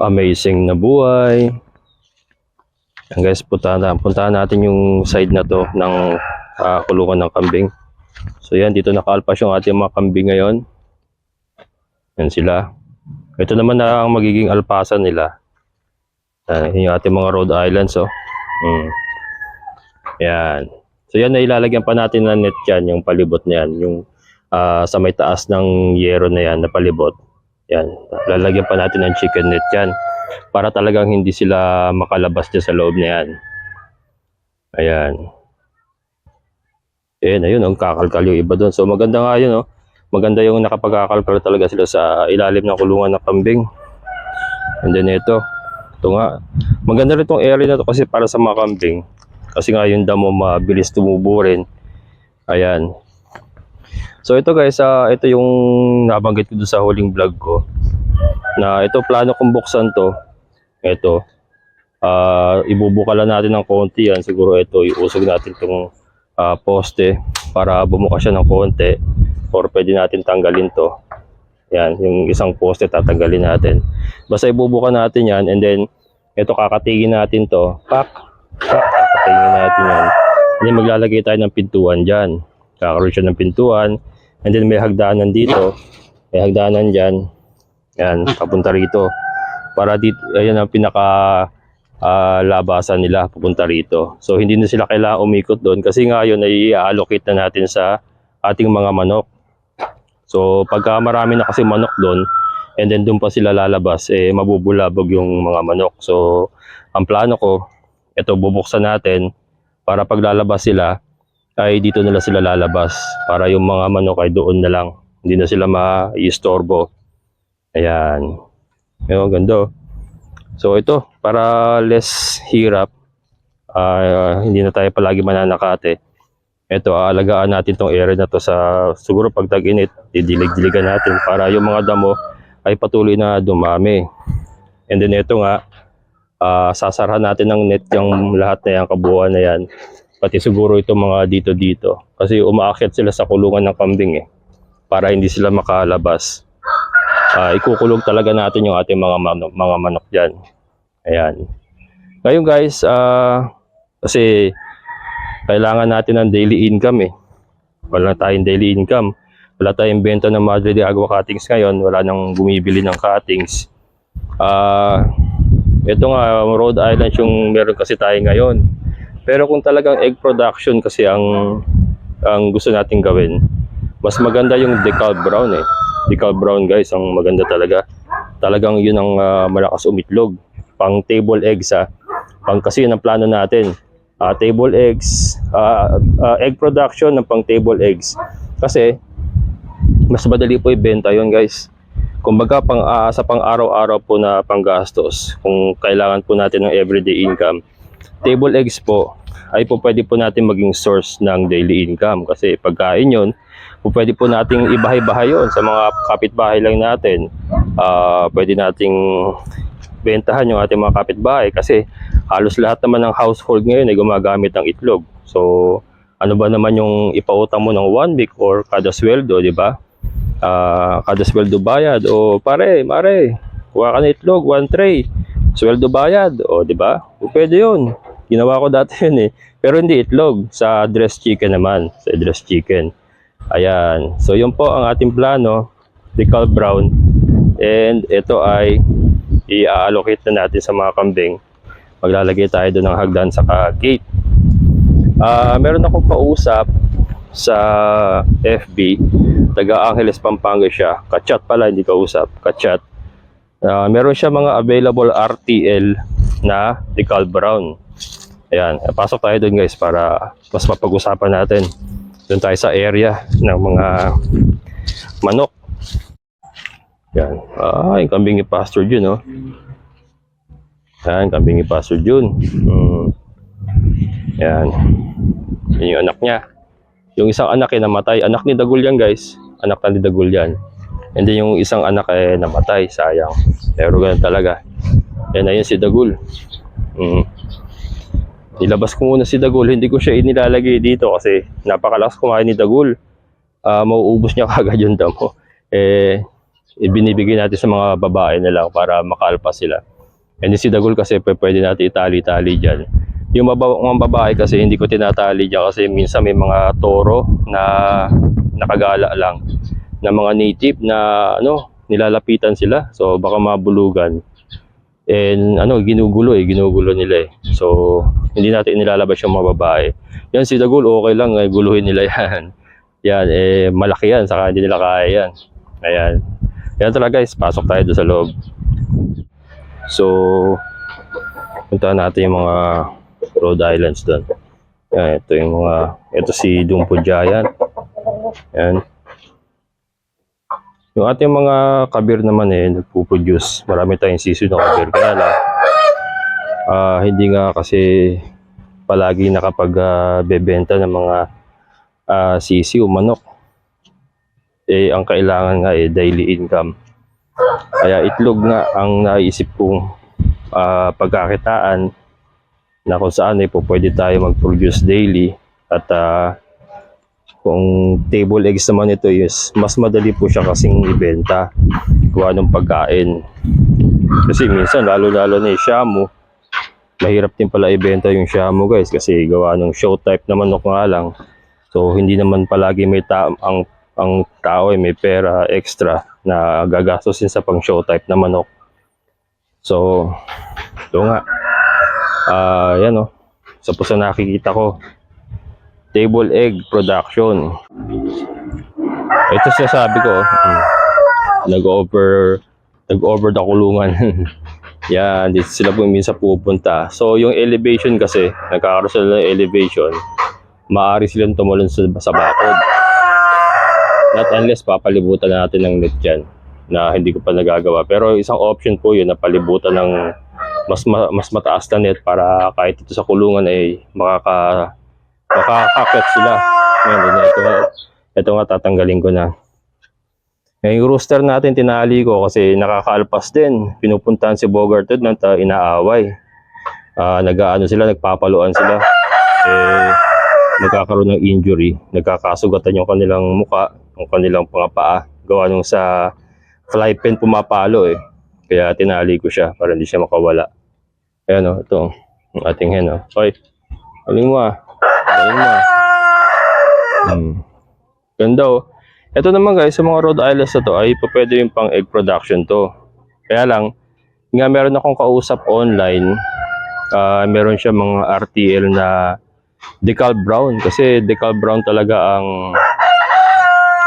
amazing na buhay. Yan guys, puntahan, na, puntahan natin yung side na to ng ah, kulungan ng kambing. So yan, dito nakaalpas yung ating mga kambing ngayon. Yan sila. Ito naman na ang magiging alpasan nila. Ah, yung ating mga Rhode Islands, oh. Mm. Yan. So yan, nailalagyan pa natin ng net yan, yung palibot na yan. Yung ah, sa may taas ng yero na yan, na palibot. Yan. Lalagyan pa natin ng chicken net yan. Para talagang hindi sila makalabas dyan sa loob na yan. Ayan. Ayan, ayun, ang kakalkal yung iba doon. So maganda nga yun, oh. Maganda yung nakapagkakalkal talaga sila sa ilalim ng kulungan ng kambing. And then ito, ito nga. Maganda rin itong area na to kasi para sa mga kambing. Kasi nga yung damo mabilis tumubo. Ayan. So ito guys, ah, ito yung nabanggit ko doon sa huling vlog ko. Na ito plano kong buksan to. Ito. Ah, ibubukalan natin ng konti yan. Siguro ito, iusog natin itong ah, poste para bumuka siya ng konti. Or pwede natin tanggalin to. Yan, yung isang poste tatanggalin natin. Basta ibubuka natin yan and then ito kakatigin natin to. Pak! Pak! Kakatigin natin yan. Then maglalagay tayo ng pintuan dyan. Kakaroon siya ng pintuan. And then may hagdanan dito. May hagdanan dyan. Yan, papunta rito. Para dito, ayan ang pinaka ah, labasan nila papunta rito. So hindi na sila kailangan umikot doon kasi nga yun ay i-allocate na natin sa ating mga manok. So pagka marami na kasi manok doon and then doon pa sila lalabas eh mabubulabog yung mga manok. So ang plano ko ito bubuksan natin para pag lalabas sila ay dito nila sila lalabas para yung mga manok ay doon na lang. Hindi na sila ma-istorbo. Ayan. Yung ganda. oh. So ito, para less hirap, ah, hindi na tayo palagi mananakate. Ito, aalagaan natin tong area na to sa siguro pag tag-init, didilig-diligan natin para yung mga damo ay patuloy na dumami. And then ito nga, ah, sasarahan natin ng net yung lahat na yan, kabuuan na yan. Pati siguro itong mga dito-dito. Kasi umaakyat sila sa kulungan ng kambing eh. Para hindi sila makalabas. Ah, ikukulong talaga natin yung ating mga manok, mga manok dyan. Ayan. Ngayon guys, ah, kasi kailangan natin ng daily income eh. Wala tayong daily income. Wala tayong benta ng Madre de Agua cuttings ngayon. Wala nang bumibili ng cuttings. Ah, ito nga, Rhode Island yung meron kasi tayo ngayon. Pero kung talagang egg production kasi ang ang gusto nating gawin, mas maganda yung decal brown eh. Decal brown guys, ang maganda talaga. Talagang yun ang ah, malakas umitlog. Pang table eggs ah. Pang kasi yun ang plano natin. Ah, table eggs, ah, ah, egg production ng pang table eggs. Kasi mas madali po ibenta yun guys. Kumbaga pang ah, sa pang araw-araw po na panggastos kung kailangan po natin ng everyday income. Table eggs po ay po pwede po natin maging source ng daily income kasi pagkain yun, po pwede po nating ibahay-bahay yun sa mga kapitbahay lang natin. Ah, pwede nating bentahan yung ating mga kapitbahay kasi halos lahat naman ng household ngayon ay gumagamit ng itlog. So, ano ba naman yung ipautang mo ng one week or kada sweldo, di ba? Ah, kada sweldo bayad o pare, mare, kuha ka ng itlog, one tray. Sweldo bayad, o di ba? Pwede yun. Ginawa ko dati yun eh. Pero hindi itlog, sa dressed chicken naman, sa dressed chicken. Ayan. So, yun po ang ating plano, decal brown. And ito ay i-allocate na natin sa mga kambing. Maglalagay tayo doon ng hagdan sa gate. Ah, meron akong kausap sa FB, taga Angeles Pampanga siya. Kachat pala, hindi kausap. Kachat. Ah, meron siya mga available RTL na decal brown. Ayan, pasok tayo doon guys para mas mapag-usapan natin. Doon tayo sa area ng mga manok. Yan. Ah, yung kambing ni Pastor Jun, oh. Yan, kambing ni Pastor Jun. Mm. Yan. Yan yung anak niya. Yung isang anak ay namatay. Anak ni Dagul yan, guys. Anak na ni Dagul yan. And then yung isang anak ay namatay. Sayang. Pero ganun talaga. Yan na yun si Dagul. Mm. Nilabas ko muna si Dagul. Hindi ko siya inilalagay dito kasi napakalakas kumain ni Dagul. Ah, mauubos niya kagad yung damo. Eh, ibinibigay natin sa mga babae na lang para makalpas sila. And si Dagol kasi pwede natin itali-tali dyan. Yung mga babae kasi hindi ko tinatali dyan kasi minsan may mga toro na nakagala lang na mga native na ano nilalapitan sila so baka mabulugan and ano ginugulo eh ginugulo nila eh. So hindi natin nilalabas yung mga babae. Yan si Dagul okay lang eh, guluhin nila yan. Yan eh malaki yan saka hindi nila kaya yan. Ayan. Yan talaga guys pasok tayo doon sa loob. So puntahan natin yung mga Rhode Islands doon. Yan ito yung mga ito si Dumpo Giant. Yan yung ating mga kabir naman eh, nagpo-produce. Marami tayong season ng kabir. Kaya lang, ah, hindi nga kasi palagi nakapag-bebenta ng mga ah, sisiw, manok. Eh, ang kailangan nga eh, daily income. Kaya itlog nga ang naisip kong ah, pagkakitaan na kung saan eh, po pwede tayo mag-produce daily at ah, kung table eggs naman ito is mas madali po siya kasing ibenta gawa ng pagkain. Kasi minsan lalo-lalo na yung shamu, mahirap din pala ibenta yung shamu guys kasi gawa ng show type na manok nga lang. So hindi naman palagi may ta ang ang tao ay may pera extra na gagastosin sa pang show type na manok. So, ito nga. Ah, yan oh. Sa po sa nakikita ko, table egg production. Ito sinasabi ko, mm, nag-over nag-over the kulungan. Yan, dito sila po minsan pupunta. So, yung elevation kasi, nagkakaroon sila ng elevation, maaari silang tumalon sa, sa bakod. Not unless papalibutan natin ng net dyan na hindi ko pa nagagawa. Pero isang option po yun na palibutan ng mas ma- mas mataas na net para kahit ito sa kulungan ay makaka makakakit sila. Ngayon, ito, ito, ito nga tatanggalin ko na. Ngayon, yung rooster natin tinali ko kasi nakakaalpas din. Pinupuntahan si Bogart doon at uh, inaaway. Ah, nag-ano sila, nagpapaluan sila. Eh, nagkakaroon ng injury. Nagkakasugatan yung kanilang muka, yung kanilang mga paa. Gawa nung sa fly pen pumapalo eh. Kaya tinali ko siya para hindi siya makawala. Ayan o, ito. Ang ating hen o. Hoy, aling mo ah. Mo ah. Hmm. Ganda oh. Ito naman guys, sa mga Rhode Islands na to ay pwede yung pang egg production to. Kaya lang, nga meron akong kausap online, ah meron siya mga RTL na decal brown kasi decal brown talaga ang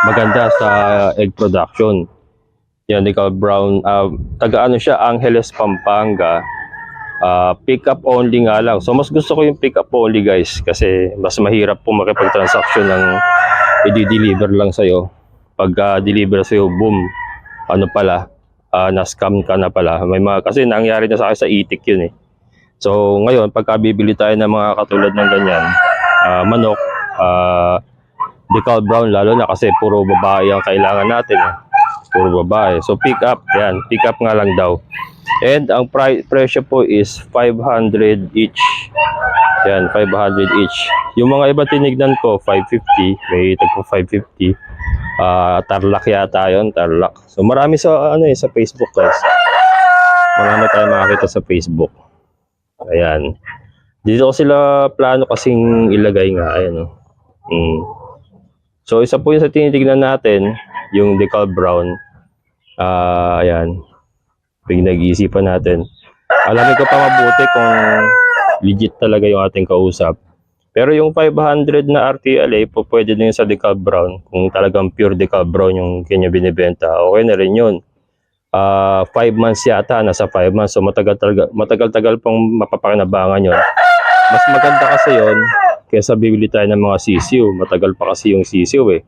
maganda sa egg production. Yan, decal brown, ah, taga ano siya, Angeles, Pampanga. Ah, pick up only nga lang. So mas gusto ko yung pick up only guys kasi mas mahirap po makipag-transaction ng i-deliver lang sa'yo. Pag deliver sa'yo, boom, ano pala, ah, na-scam ka na pala. May mga, kasi nangyari na sa akin sa itik yun eh. So ngayon, pagka bibili tayo ng mga katulad ng ganyan, ah, manok, ah, decal brown lalo na kasi puro babae ang kailangan natin. eh. Puro babae. So pick up, yan, pick up nga lang daw. And ang pri- presyo po is 500 each. Yan, 500 each. Yung mga iba tinignan ko, 550. May tagpo 550. Ah, Tarlac yata yun, Tarlac. So marami sa ano eh, sa Facebook guys. Marami tayong makakita sa Facebook. Ayan. Dito ko sila plano kasing ilagay nga. Ayan o. Mm. So isa po yung sa tinitignan natin, yung decal brown. Ah, ayan. Pinag-iisipan natin. Alamin ko pa mabuti kung legit talaga yung ating kausap. Pero yung 500 na RTLA, po pwede din sa decal brown. Kung talagang pure decal brown yung kanya binibenta, okay na rin yun. Ah, 5 months yata, nasa 5 months. So matagal talaga, matagal-tagal pang mapapakinabangan yon. Mas maganda kasi yon kaysa bibili tayo ng mga sisiw. Matagal pa kasi yung sisiw eh.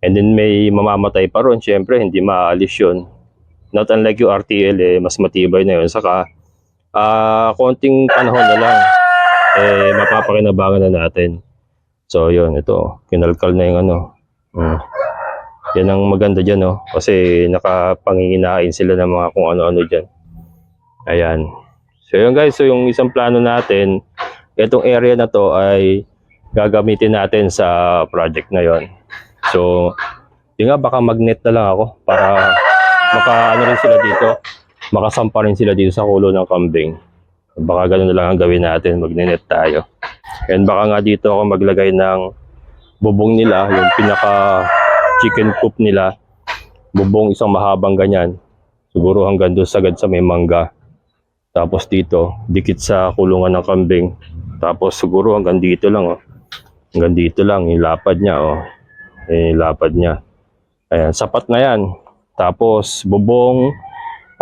And then may mamamatay pa ron, syempre hindi maaalis yun. Not unlike yung RTL eh, mas matibay na yun. Saka, ah konting panahon na lang, eh, mapapakinabangan na natin. So, yun, ito, kinalkal na yung ano. Mm. Yan ang maganda dyan, no? Kasi nakapanginginain sila ng mga kung ano-ano dyan. Ayan. So, yun guys, so yung isang plano natin, itong area na to ay gagamitin natin sa project na yon. So, yun nga, baka magnet na lang ako para maka ano rin sila dito, makasampa rin sila dito sa kulo ng kambing. Baka ganun lang ang gawin natin, magninet tayo. And baka nga dito ako maglagay ng bubong nila, yung pinaka chicken coop nila, bubong isang mahabang ganyan. Siguro hanggang doon sagad sa may mangga. Tapos dito, dikit sa kulungan ng kambing. Tapos siguro hanggang dito lang, oh. Hanggang dito lang, yung lapad niya, oh. Eh, yung lapad niya. Ayan, sapat na yan. Tapos, bubong,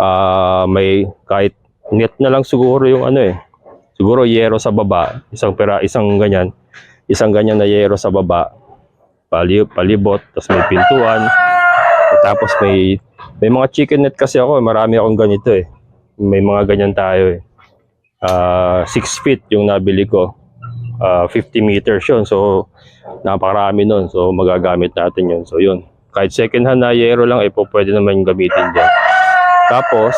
ah may kahit net na lang siguro yung ano eh. Siguro yero sa baba, isang pera, isang ganyan, isang ganyan na yero sa baba. Pali, palibot, tapos may pintuan. Tapos may may mga chicken net kasi ako, marami akong ganito eh. May mga ganyan tayo eh. Ah, 6 feet yung nabili ko. Ah, 50 meters yun. So, napakarami nun. So, magagamit natin yun. So, yun. Kahit second hand na yero lang, eh, po, pwede naman yung gamitin dyan. Tapos,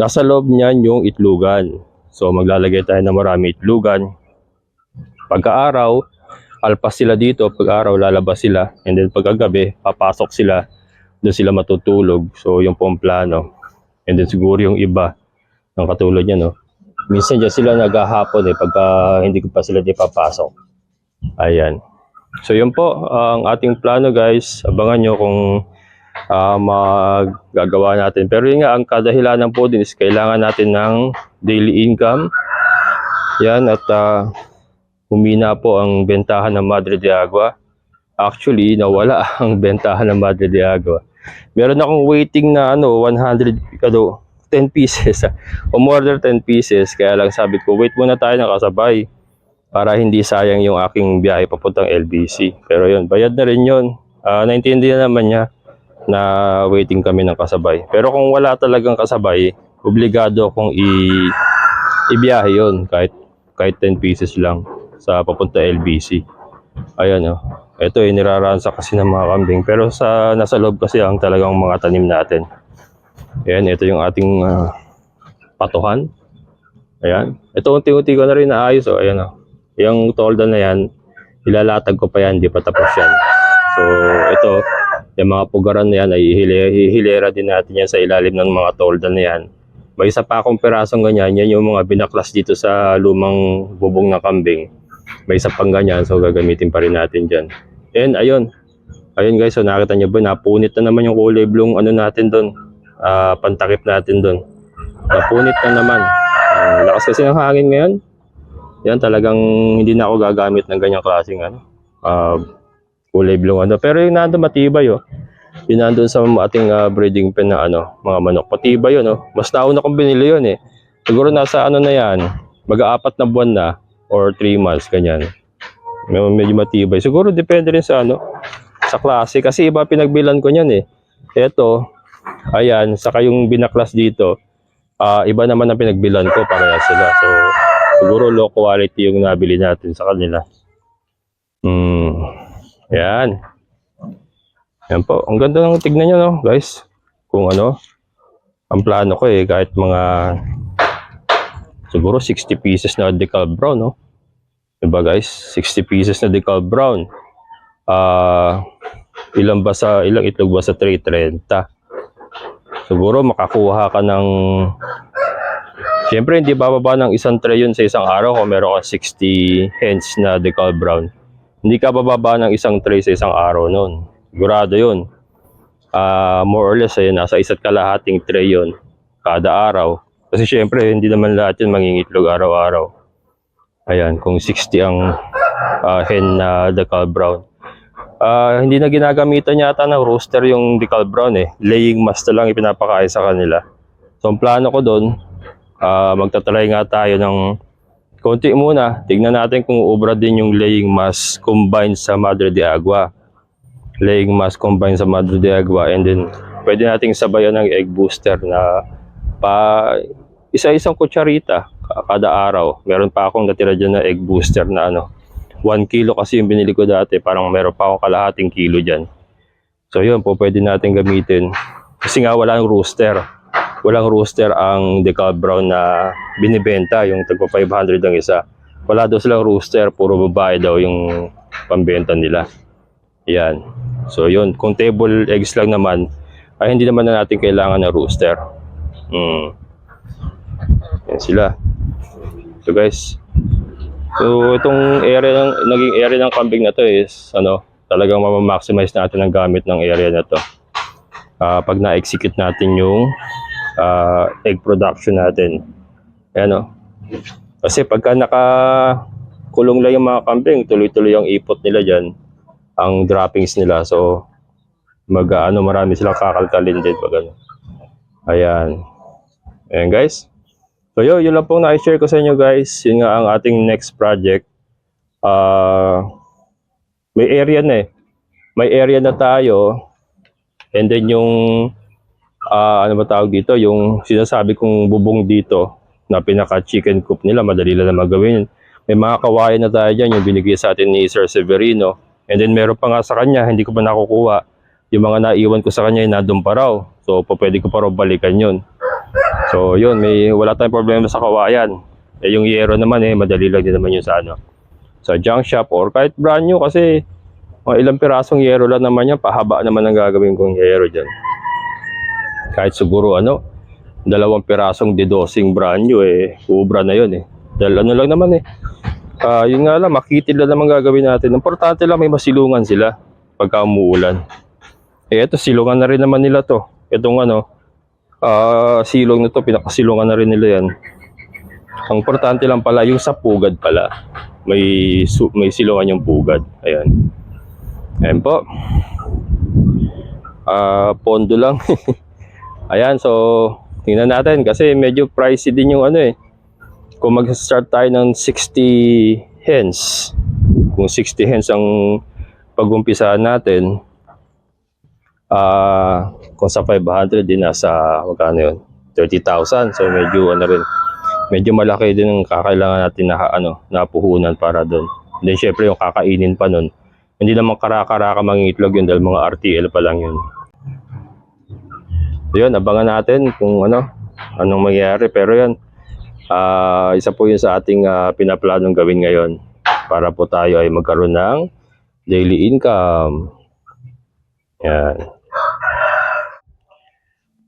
nasa loob niyan yung itlugan. So, maglalagay tayo ng marami itlugan. Pagka-araw, alpas sila dito. Pag-araw, lalabas sila. And then, pagkagabi, papasok sila. Doon sila matutulog. So, yung po ang plano. And then, siguro yung iba, ng katulad niya, no? Minsan dyan sila naghahapon eh, pagka hindi ko pa sila di papasok. Ayan. So, yun po, ang ating plano, guys. Abangan nyo kung ah, magagawa natin. Pero yun nga, ang kadahilanan po din is kailangan natin ng daily income. Yan, at ah, humina po ang bentahan ng Madre de Agua. Actually, nawala ang bentahan ng Madre de Agua. Meron akong waiting na ano, 100, ano, 10 pieces. Umorder 10 pieces. Kaya lang sabi ko, wait muna tayo ng kasabay para hindi sayang yung aking biyahe papuntang LBC. Pero yun, bayad na rin yun. Ah, naintindihan naman niya na waiting kami ng kasabay. Pero kung wala talagang kasabay, obligado akong i ibiyahe yun kahit kahit 10 pieces lang sa papunta LBC. Ayan oh. Ito eh, niraransa kasi ng mga kambing. Pero sa nasa loob kasi ang talagang mga tanim natin. Ayan, ito yung ating ah, patuhan. Ayan. Ito unti-unti ko na rin naayos. Oh. Ayan oh. Yung tolda na yan, ilalatag ko pa yan, di pa tapos yan. So, ito, yung mga pugaran na yan ay hihile- hihilera din natin yan sa ilalim ng mga tolda na yan. May isa pa akong pirasong ganyan, yan yung mga binaklas dito sa lumang bubong ng kambing. May isa pang ganyan, so gagamitin pa rin natin dyan. And ayun, ayun guys, so nakita nyo ba, napunit na naman yung kulay blue ano natin doon, Ah, pantakip natin doon. Napunit na naman. Ah, lakas kasi ng hangin ngayon. Yan talagang hindi na ako gagamit ng ganyang klaseng ano, ah, kulay blue ano. Pero yung nandun matibay oh. Yung nandun sa ating ah, breeding pen na ano, mga manok. Matibay yun oh. Mas nauna kong binili yun eh. Siguro nasa ano na yan, mag-aapat na buwan na or 3 months ganyan. Medyo, medyo matibay. Siguro depende rin sa ano, sa klase. Kasi iba pinagbilan ko niyan eh. Ito, ayan, saka yung binaklas dito, ah iba naman ang pinagbilan ko, pareha sila. So, siguro low quality yung nabili natin sa kanila. Hmm, yan. Yan po, ang ganda ng tignan nyo, no, guys. Kung ano, ang plano ko eh, kahit mga siguro 60 pieces na decal brown, no? Diba guys? 60 pieces na decal brown. Ah, ilang ba sa, ilang itlog ba sa tray? 30 siguro makakuha ka ng Siyempre, hindi bababa ng isang tray yun sa isang araw kung meron ka 60 hens na decal brown. Hindi ka bababa ng isang tray sa isang araw nun. Sigurado yun. Ah, more or less, ayun, nasa isa't kalahating tray yun kada araw. Kasi siyempre, hindi naman lahat yun mangingitlog araw-araw. Ayan, kung 60 ang ah, hen na decal brown. Ah, hindi na ginagamitan yata ng rooster yung decal brown eh. Laying mask na lang ipinapakain sa kanila. So ang plano ko doon, ah magtatry nga tayo ng konti muna. Tignan natin kung ubra din yung laying mask combined sa Madre de Agua. Laying mask combined sa Madre de Agua and then pwede nating sabayan ng egg booster na pa isa-isang kutsarita ka- kada araw. Meron pa akong natira dyan na egg booster na ano, 1 kilo kasi yung binili ko dati, parang meron pa akong kalahating kilo dyan. So yun po, pwede natin gamitin. Kasi nga walang rooster. Walang rooster ang decal brown na binibenta, yung tagpa 500 ang isa. Wala daw silang rooster, puro babae daw yung pambenta nila. Yan. So yun, kung table eggs lang naman, ay hindi naman na natin kailangan ng rooster. Mm. Yan sila. So guys, so itong area ng naging area ng kambing na to is ano, talagang ma-maximize natin ang gamit ng area na to. Ah, pag na-execute natin yung ah, egg production natin. Ayan o. Kasi pagka naka kulong lang yung mga kambing, tuloy-tuloy ang ipot nila dyan, ang droppings nila. So, mag ano, marami silang kakalkalin din pag ano. Ayan. Ayan guys. So yun, yun lang pong na-share ko sa inyo guys. Yun nga ang ating next project. Ah, may area na eh. May area na tayo. And then yung ah, ano ba tawag dito, yung sinasabi kong bubong dito na pinaka chicken coop nila, madali lang na magawin. May mga kawayan na tayo dyan, yung binigay sa atin ni Sir Severino. And then meron pa nga sa kanya, hindi ko pa nakukuha. Yung mga naiwan ko sa kanya, nandun pa raw. So, pwede ko pa raw balikan yun. So, yun, may wala tayong problema sa kawayan. Eh, yung yero naman eh, madali lang din naman yun sa ano. Sa junk shop or kahit brand new kasi mga ilang pirasong yero lang naman yan, pahaba naman ang gagawin kong yero dyan. Kahit siguro ano, dalawang pirasong dedosing brand new eh, ubra na yun eh. Dahil ano lang naman eh. Ah, yun nga lang, makitid lang naman gagawin natin. Importante lang may masilungan sila pagka umuulan. Eh, ito, silungan na rin naman nila to. Itong ano, ah silong na to, pinakasilungan na rin nila yan. Ang importante lang pala, yung sa pugad pala. May, may silungan yung pugad. Ayan. Ayan po. Ah, pondo lang. Ayan, so tingnan natin kasi medyo pricey din yung ano eh. Kung mag-start tayo ng 60 hens, kung 60 hens ang pag-umpisahan natin, ah kung sa 500 din nasa magkano yun? 30,000. So medyo ano rin, medyo malaki din ang kakailangan natin na ano, na puhunan para doon. Then syempre yung kakainin pa nun, hindi naman kara-karaka mangingitlog yun dahil mga RTL pa lang yun. Yun, abangan natin kung ano, anong mangyayari. Pero yan, ah isa po yun sa ating ah, pinaplanong gawin ngayon para po tayo ay magkaroon ng daily income. Yan.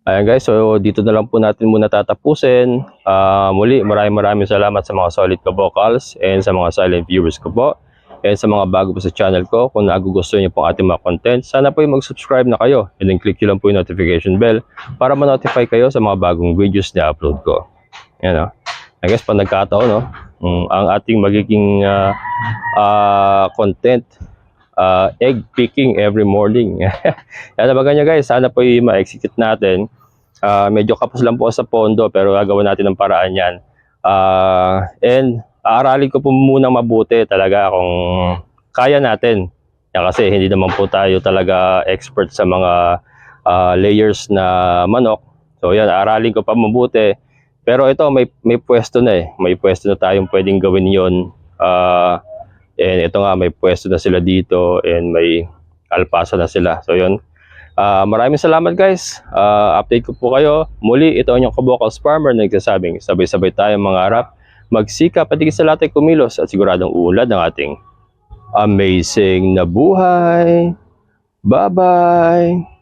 Ayan guys, so dito na lang po natin muna tatapusin. Ah, muli, maraming maraming salamat sa mga solid ka vocals and sa mga silent viewers ko po. And sa mga bago po sa channel ko, kung nagugustuhan niyo po ang ating mga content, sana po yung mag-subscribe na kayo. And then click nyo lang po yung notification bell para ma-notify kayo sa mga bagong videos na upload ko. Yan o. I guess pag nagkataon, no? Mm, ang ating magiging ah, ah, content, ah, egg picking every morning. Yan na nyo guys, sana po yung ma-execute natin. Ah, medyo kapos lang po sa pondo pero gagawin natin ng paraan yan. Ah, and aaralin ko po muna mabuti talaga kung kaya natin. Yan kasi hindi naman po tayo talaga expert sa mga ah, layers na manok. So yan, aralin ko pa mabuti. Pero ito may may pwesto na eh. May pwesto na tayong pwedeng gawin 'yon. Ah, and ito nga may pwesto na sila dito and may alpasa na sila. So yun. Ah, maraming salamat guys. Ah, update ko po kayo. Muli, ito ang inyong kabokals farmer na nagsasabing sabay-sabay tayong mangarap, magsikap at sa lahat ay kumilos at siguradong uulad ng ating amazing na buhay. Bye-bye!